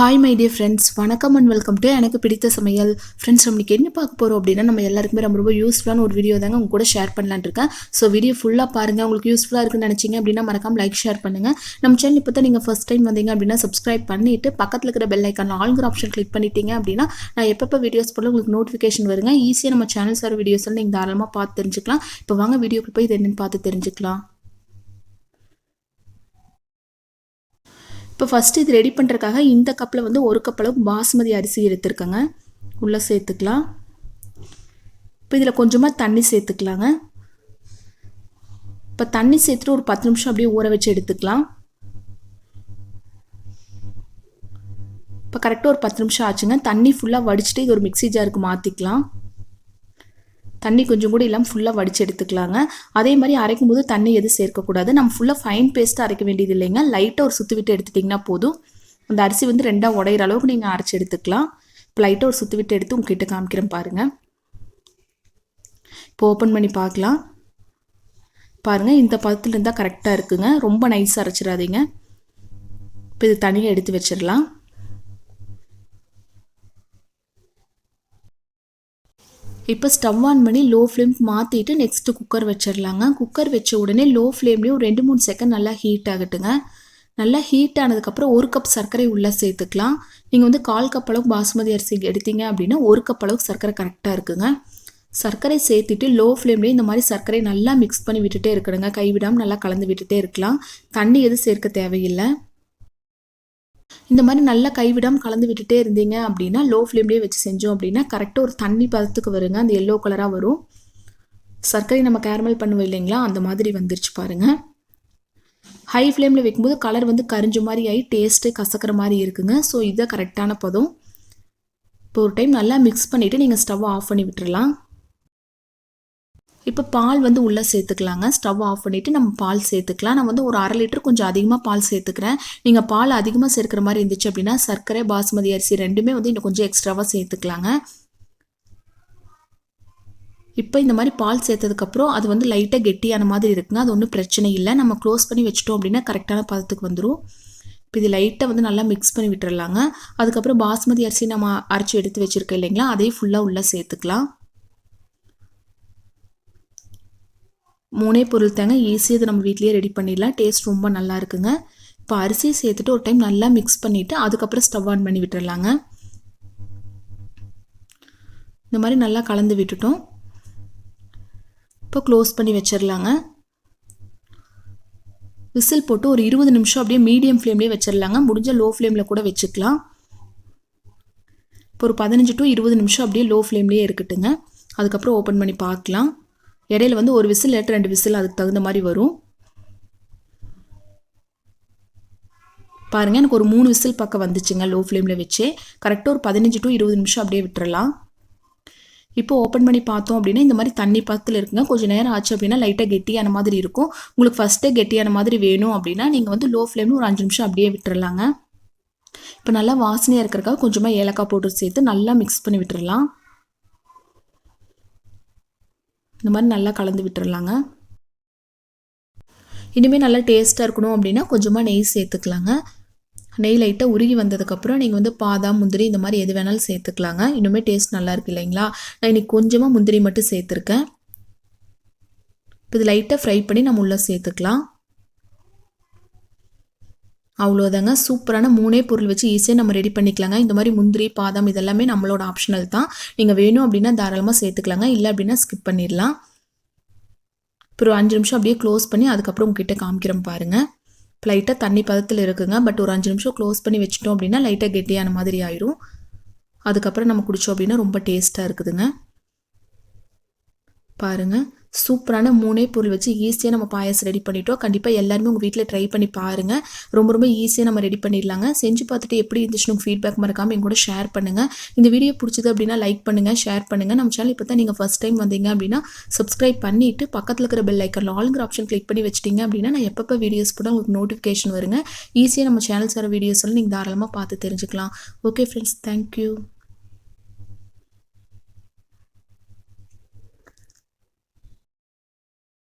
Hi my dear friends வணக்கம் and welcome to எனக்கு பிடித்த சமையல். ஃப்ரெண்ட்ஸ் நம்மளுக்கு என்ன பார்க்க போகிறோம் அப்படின்னா நம்ம எல்லாருக்குமே ரொம்ப ரொம்ப யூஸ்ஃபுல்லான ஒரு வீடியோ தாங்க உங்க கூட ஷேர் பண்ணலான் இருக்கேன். ஸோ வீடியோ ஃபுல்லாக பாருங்கள் உங்களுக்கு யூஸ்ஃபுல்லாக இருக்குன்னு நினச்சிங்க அப்படின்னா மறக்காம லைக் ஷேர் பண்ணுங்கள் நம்ம சேனல் இப்போ தான் நீங்கள் ஃபஸ்ட் டைம் வந்தீங்க அப்படின்னா சப்ஸ்கிரைப் பண்ணிவிட்டு பக்கத்தில் இருக்கிற பெல் ஐக்கான் ஆல்கிற ஆப்ஷன் கிளிக் பண்ணிட்டீங்க அப்படின்னா நான் எப்பப்போ வீடியோஸ் போல உங்களுக்கு நோட்டிஃபிகேஷன் வருங்க. ஈஸியாக நம்ம சேனல்ஸ் வர வீடியோஸ் நீங்கள் தாராளமாக பார்த்து தெரிஞ்சுக்கலாம். இப்போ வாங்க வீடியோக்கு போய் இது என்னென்னு பார்த்து தெரிஞ்சுக்கலாம். இப்போ ஃபஸ்ட்டு இது ரெடி பண்ணுறதுக்காக இந்த கப்பில் வந்து ஒரு கப் பாஸ்மதி அரிசி எடுத்துருக்கேங்க. உள்ளே சேர்த்துக்கலாம். இப்போ இதில் கொஞ்சமாக தண்ணி சேர்த்துக்கலாங்க. இப்போ தண்ணி சேர்த்துட்டு ஒரு பத்து நிமிஷம் அப்படியே ஊற வச்சு எடுத்துக்கலாம். இப்போ கரெக்டாக ஒரு பத்து நிமிஷம் ஆச்சுங்க. தண்ணி ஃபுல்லாக வடிச்சிட்டு இது ஒரு மிக்சி ஜாருக்கு மாற்றிக்கலாம் தண்ணி கொஞ்சம் கூட இல்லாமல் ஃபுல்லாக வடித்து எடுத்துக்கலாங்க. அதே மாதிரி அரைக்கும் போது தண்ணி எதுவும் சேர்க்கக்கூடாது. நம்ம ஃபுல்லாக ஃபைன் பேஸ்ட்டாக அரைக்க வேண்டியது இல்லைங்க. லைட்டாக ஒரு சுற்றி விட்டு எடுத்துட்டிங்கன்னா போதும். அந்த அரிசி வந்து ரெண்டாக உடையிற அளவுக்கு நீங்கள் அரைச்சி எடுத்துக்கலாம். இப்போ லைட்டாக ஒரு சுற்றி விட்டு எடுத்து உங்ககிட்ட காமிக்கிறேன் பாருங்கள் இப்போ ஓப்பன் பண்ணி பார்க்கலாம். பாருங்கள் இந்த பதத்தில் இருந்தால் கரெக்டாக இருக்குங்க. ரொம்ப நைஸாக அரைச்சிடாதீங்க. இப்போ இது தனியாக எடுத்து வச்சிடலாம். இப்போ ஸ்டவ் ஆன் பண்ணி லோ ஃப்ளேம் மாற்றிட்டு நெக்ஸ்ட்டு குக்கர் வச்சிடலாங்க. குக்கர் வச்ச உடனே லோ ஃப்ளேம்லேயும் ஒரு ரெண்டு மூணு செகண்ட் நல்லா ஹீட் ஆகட்டுங்க. நல்லா ஹீட் ஆனதுக்கப்புறம் ஒரு கப் சர்க்கரை உள்ளே சேர்த்துக்கலாம். நீங்கள் வந்து கால் கப் அளவுக்கு பாசுமதி அரிசி எடுத்தீங்க அப்படின்னா ஒரு கப் அளவுக்கு சர்க்கரை கரெக்டாக இருக்குங்க. சர்க்கரை சேர்த்துட்டு லோ ஃப்ளேம்லேயே இந்த மாதிரி சர்க்கரை நல்லா மிக்ஸ் பண்ணி விட்டுட்டே இருக்கணுங்க. கைவிடாமல் நல்லா கலந்து விட்டுட்டே இருக்கலாம். தண்ணி எதுவும் சேர்க்க தேவையில்லை. இந்த மாதிரி நல்லா கைவிடாமல் கலந்து விட்டுட்டே இருந்தீங்க அப்படின்னா லோ ஃப்ளேம்லேயே வச்சு செஞ்சோம் அப்படின்னா கரெக்டாக ஒரு தண்ணி பதத்துக்கு வருங்க. அந்த எல்லோ கலராக வரும். சர்க்கரை நம்ம கேரமல் பண்ணுவோம் இல்லைங்களா? அந்த மாதிரி வந்துருச்சு பாருங்கள் ஹை ஃப்ளேமில் வைக்கும்போது கலர் வந்து கரிஞ்ச மாதிரி ஆகி டேஸ்ட்டு கசக்கிற மாதிரி இருக்குங்க. ஸோ இதுதான் கரெக்டான பதம். இப்போ ஒரு டைம் நல்லா மிக்ஸ் பண்ணிவிட்டு நீங்கள் ஸ்டவ் ஆஃப் பண்ணி விட்டுறலாம். இப்போ பால் வந்து உள்ளே சேர்த்துக்கலாங்க. ஸ்டவ் ஆஃப் பண்ணிவிட்டு நம்ம பால் சேர்த்துக்கலாம். நான் வந்து ஒரு அரை லிட்டர் கொஞ்சம் அதிகமாக பால் சேர்த்துக்கிறேன். நீங்கள் பால் அதிகமாக சேர்க்குற மாதிரி இருந்துச்சு அப்படின்னா சர்க்கரை பாஸ்மதி அரிசி ரெண்டுமே வந்து இன்னும் கொஞ்சம் எக்ஸ்ட்ராவாக சேர்த்துக்கலாங்க. இப்போ இந்த மாதிரி பால் சேர்த்ததுக்கப்புறம் அது வந்து லைட்டாக கெட்டியான மாதிரி இருக்குங்க. அது ஒன்றும் பிரச்சனை இல்லை. நம்ம க்ளோஸ் பண்ணி வச்சிட்டோம் அப்படின்னா கரெக்டான பதத்துக்கு வந்துடும் இப்போ இது லைட்டாக வந்து நல்லா மிக்ஸ் பண்ணி விட்டுறலாங்க. அதுக்கப்புறம் பாஸ்மதி அரிசி நம்ம அரைச்சி எடுத்து வச்சுருக்கோம் இல்லைங்களா? அதையும் ஃபுல்லாக உள்ளே சேர்த்துக்கலாம். மூணே பொருள் தாங்க ஈஸியாக நம்ம வீட்லேயே ரெடி பண்ணிடலாம். டேஸ்ட் ரொம்ப நல்லா இருக்குங்க. இப்போ அரிசியை சேர்த்துட்டு ஒரு டைம் நல்லா மிக்ஸ் பண்ணிவிட்டு அதுக்கப்புறம் ஸ்டவ் ஆன் பண்ணி விட்டுடலாங்க இந்த மாதிரி நல்லா கலந்து விட்டுட்டோம். இப்போ க்ளோஸ் பண்ணி வச்சிடலாங்க. விசில் போட்டு ஒரு இருபது நிமிஷம் அப்படியே மீடியம் ஃப்ளேம்லேயே வச்சிடலாங்க. முடிஞ்ச லோ ஃப்ளேமில் கூட வச்சுக்கலாம். இப்போ ஒரு பதினஞ்சு டு இருபது நிமிஷம் அப்படியே லோ ஃப்ளேம்லேயே இருக்கட்டுங்க. அதுக்கப்புறம் ஓப்பன் பண்ணி பார்க்கலாம். இடையில வந்து ஒரு விசில் இல்லாட்டி ரெண்டு விசில் அதுக்கு தகுந்த மாதிரி வரும். பாருங்கள் எனக்கு ஒரு மூணு விசில் பக்கம் வந்துச்சுங்க லோ ஃப்ளேமில் வச்சு கரெக்டாக ஒரு பதினஞ்சு டு இருபது நிமிஷம் அப்படியே விட்டுறலாம். இப்போ ஓப்பன் பண்ணி பார்த்தோம் அப்படின்னா இந்த மாதிரி தண்ணி பக்கத்தில் இருக்குங்க. கொஞ்சம் நேரம் ஆச்சு அப்படின்னா லைட்டாக கெட்டியான மாதிரி இருக்கும். உங்களுக்கு ஃபஸ்ட்டே கெட்டியான மாதிரி வேணும் அப்படின்னா நீங்கள் வந்து லோ ஃப்ளேம்னு ஒரு அஞ்சு நிமிஷம் அப்படியே விட்டுறலாங்க. இப்போ நல்லா வாசனையாக இருக்கிறக்காக கொஞ்சமாக ஏலக்காய் போட்டு சேர்த்து நல்லா மிக்ஸ் பண்ணி விட்டுறலாம். இந்த மாதிரி நல்லா கலந்து விட்டுறலாங்க. இனிமேல் நல்லா டேஸ்ட்டாக இருக்கணும் அப்படின்னா கொஞ்சமாக நெய் சேர்த்துக்கலாங்க. நெய் லைட்டாக உருகி வந்ததுக்கப்புறம் நீங்கள் வந்து பாதாம் முந்திரி இந்த மாதிரி எது வேணாலும் சேர்த்துக்கலாங்க. இன்னுமே டேஸ்ட் நல்லா இருக்கு இல்லைங்களா? நான் இன்றைக்கி கொஞ்சமாக முந்திரி மட்டும் சேர்த்துருக்கேன். இப்போ இது லைட்டாக ஃப்ரை பண்ணி நம்ம உள்ளே சேர்த்துக்கலாம். அவ்வளோதாங்க சூப்பரான மூணே பொருள் வச்சு ஈஸியாக நம்ம ரெடி பண்ணிக்கலாங்க. இந்த மாதிரி முந்திரி பாதாம் இதெல்லாமே நம்மளோட ஆப்ஷனல் தான். நீங்கள் வேணும் அப்படின்னா தாராளமாக சேர்த்துக்கலாங்க. இல்லை அப்படின்னா ஸ்கிப் பண்ணிடலாம். அப்புறம் அஞ்சு நிமிஷம் அப்படியே க்ளோஸ் பண்ணி அதுக்கப்புறம் உங்ககிட்ட காமிக்கிறோம் பாருங்கள் லைட்டாக தண்ணி பதத்தில் இருக்குங்க. பட் ஒரு அஞ்சு நிமிஷம் க்ளோஸ் பண்ணி வச்சிட்டோம் அப்படின்னா லைட்டாக கெட்டியான மாதிரி ஆயிரும். அதுக்கப்புறம் நம்ம குடித்தோம் அப்படின்னா ரொம்ப டேஸ்ட்டாக இருக்குதுங்க. பாருங்கள் சூப்பரான மூணே பொருள் வச்சு ஈஸியாக நம்ம பாயசம் ரெடி பண்ணிட்டோம். கண்டிப்பாக எல்லாருமே உங்கள் வீட்டில் ட்ரை பண்ணி பாருங்கள் ரொம்ப ரொம்ப ஈஸியாக நம்ம ரெடி பண்ணிடலாங்க. செஞ்சு பார்த்துட்டு எப்படி இருந்துச்சுன்னு ஃபீட்பேக் மறக்காமல் எங்கூட ஷேர் பண்ணுங்கள் இந்த வீடியோ பிடிச்சது அப்படின்னா லைக் பண்ணுங்கள் ஷேர் பண்ணுங்கள் நம்ம சேனல் இப்போ தான் நீங்கள் ஃபஸ்ட் டைம் வந்தீங்க அப்படின்னா சப்ஸ்கிரைப் பண்ணிவிட்டு பக்கத்தில் இருக்கிற பெல் ஐக்கன் ஆளுங்கிற ஆப்ஷன் கிளிக் பண்ணி வச்சிட்டிங்க அப்படின்னா நான் எப்பப்போ வீடியோஸ் கூட உங்களுக்கு நோட்டிஃபிகேஷன் வருங்க. ஈஸியாக நம்ம சேனல்ஸ் வர வீடியோஸ் எல்லாம் நீங்கள் தாராளமாக பார்த்து தெரிஞ்சுக்கலாம். Okay friends thank you